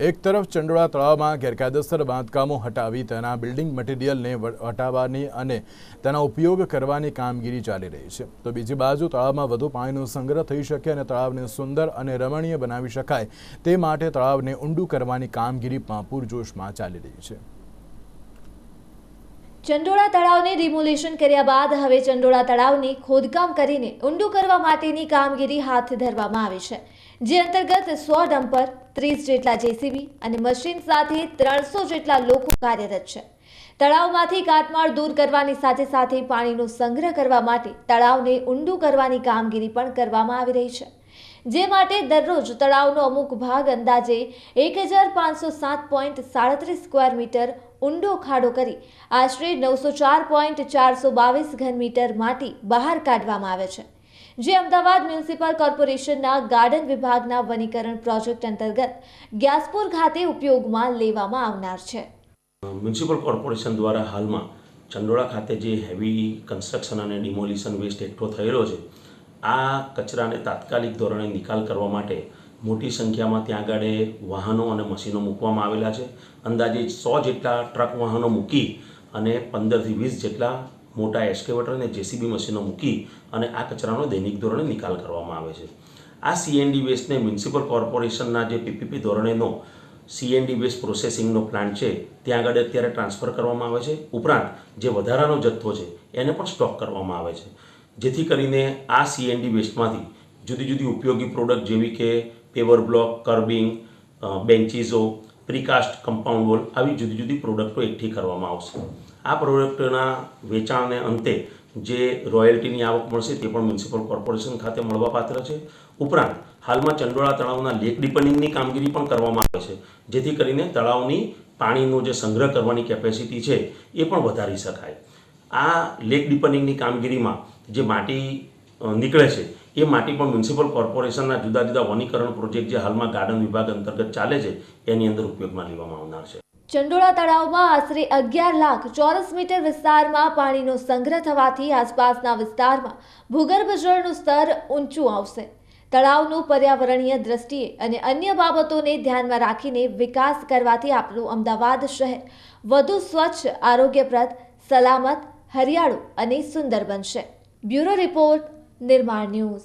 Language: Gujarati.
એક તરફ ચંડોળા તળાવમાં ગેરકાયદેસર બાંધકામો હટાવી તેના બિલ્ડિંગ મટીરિયલને હટાવવાની અને તેના ઉપયોગ કરવાની કામગીરી ચાલી રહી છે. તો બીજી બાજુ તળાવમાં વધુ પાણીનો સંગ્રહ થઈ શકે અને તળાવને સુંદર અને રમણીય બનાવી શકાય તે માટે તળાવને ઊંડું કરવાની કામગીરી પણ પૂરજોશમાં ચાલી રહી છે. ચંડોળા તળાવને રિમોલેશન કર્યા બાદ હવે ચંડોળા તળાવને ખોદકામ કરીને ઊંડું કરવા માટેની કામગીરી હાથ ધરવામાં આવી છે, જે અંતર્ગત સો ડમ્પર, ત્રીસ જેટલા જેસીબી અને મશીન સાથે ત્રણસો જેટલા લોકો કાર્યરત છે. તળાવમાંથી કાટમાળ દૂર કરવાની સાથે સાથે પાણીનો સંગ્રહ કરવા માટે તળાવને ઊંડું કરવાની કામગીરી પણ કરવામાં આવી રહી છે. જે માટે દરરોજ તળાવનો અમુક ભાગ અંદાજે એક હજાર પાંચસો સાત પોઈન્ટ સાડત્રીસ સ્ક્વેર મીટર ઊંડો ખાડો કરી આશરે નવસો ચાર પોઈન્ટ ચારસો બાવીસ ઘન મીટર માટી બહાર કાઢવામાં આવે છે. જે અમદાવાદ મ્યુનિસિપલ કોર્પોરેશનના ગાર્ડન વિભાગના વનીકરણ પ્રોજેક્ટ અંતર્ગત ગ્યાસપુર ખાતે ઉપયોગમાં લેવામાં આવનાર છે. મ્યુનિસિપલ કોર્પોરેશન દ્વારા હાલમાં ચંડોળા ખાતે જે હેવી કન્સ્ટ્રક્શન અને ડિમોલિશન વેસ્ટ એકઠો થયેલો છે આ કચરાને તાત્કાલિક ધોરણે નિકાલ કરવા માટે મોટી સંખ્યામાં ત્યાં આગળ વાહનો અને મશીનો મૂકવામાં આવેલા છે. અંદાજે સો જેટલા ટ્રક વાહનો મૂકી અને પંદરથી વીસ જેટલા મોટા એસ્કેવેટર અને જેસીબી મશીનો મૂકી અને આ કચરાનો દૈનિક ધોરણે નિકાલ કરવામાં આવે છે. આ સીએનડી વેસ્ટને મ્યુનિસિપલ કોર્પોરેશનના જે પીપીપી ધોરણેનો સીએનડી વેસ્ટ પ્રોસેસિંગનો પ્લાન્ટ છે, ત્યાં આગળ અત્યારે ટ્રાન્સફર કરવામાં આવે છે. ઉપરાંત જે વધારાનો જથ્થો છે, એને પણ સ્ટોક કરવામાં આવે છે. જેથી કરીને આ સીએનડી વેસ્ટમાંથી જુદી જુદી ઉપયોગી પ્રોડક્ટ જેવી કે પેવર બ્લોક કર્બિંગ બેન્ચીઝો પ્રીકાસ્ટ કમ્પાઉન્ડ વોલ આવી જુદી જુદી પ્રોડક્ટો એકઠી કરવામાં આવશે. આ પ્રોડક્ટના વેચાણને અંતે જે રોયલ્ટીની આવક મળશે તે પણ મ્યુનિસિપલ કોર્પોરેશન ખાતે મળવાપાત્ર છે. ઉપરાંત, હાલમાં ચંડોળા તળાવના લેક ડિપનિંગની કામગીરી પણ કરવામાં આવે છે, જેથી કરીને તળાવની પાણીનો જે સંગ્રહ કરવાની કેપેસિટી છે એ પણ વધારી શકાય. આ લેક ડીપનિંગની કામગીરીમાં જે માટી નીકળે છે, એ માટી પણ મ્યુનિસિપલ કોર્પોરેશનના જુદા જુદા વનીકરણ પ્રોજેક્ટ જે હાલમાં ગાર્ડન વિભાગ અંતર્ગત ચાલે છે, એની અંદર ઉપયોગમાં લેવામાં આવનાર છે. ચંડોળા તળાવમાં આશરે અગિયાર લાખ ચોરસ મીટર વિસ્તારમાં પાણીનો સંગ્રહ થવાથી આસપાસના વિસ્તારમાં ભૂગર્ભ જળનું સ્તર ઊંચું આવશે. તળાવનું પર્યાવરણીય દ્રષ્ટિએ અને અન્ય બાબતોને ધ્યાનમાં રાખીને વિકાસ કરવાથી આપણું અમદાવાદ શહેર વધુ સ્વચ્છ, આરોગ્યપ્રદ, સલામત હરિયાળું અને સુંદર બનશે. Bureau report Nirman news.